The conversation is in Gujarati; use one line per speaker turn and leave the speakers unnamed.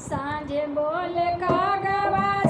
સાંજે બોલે કાગવા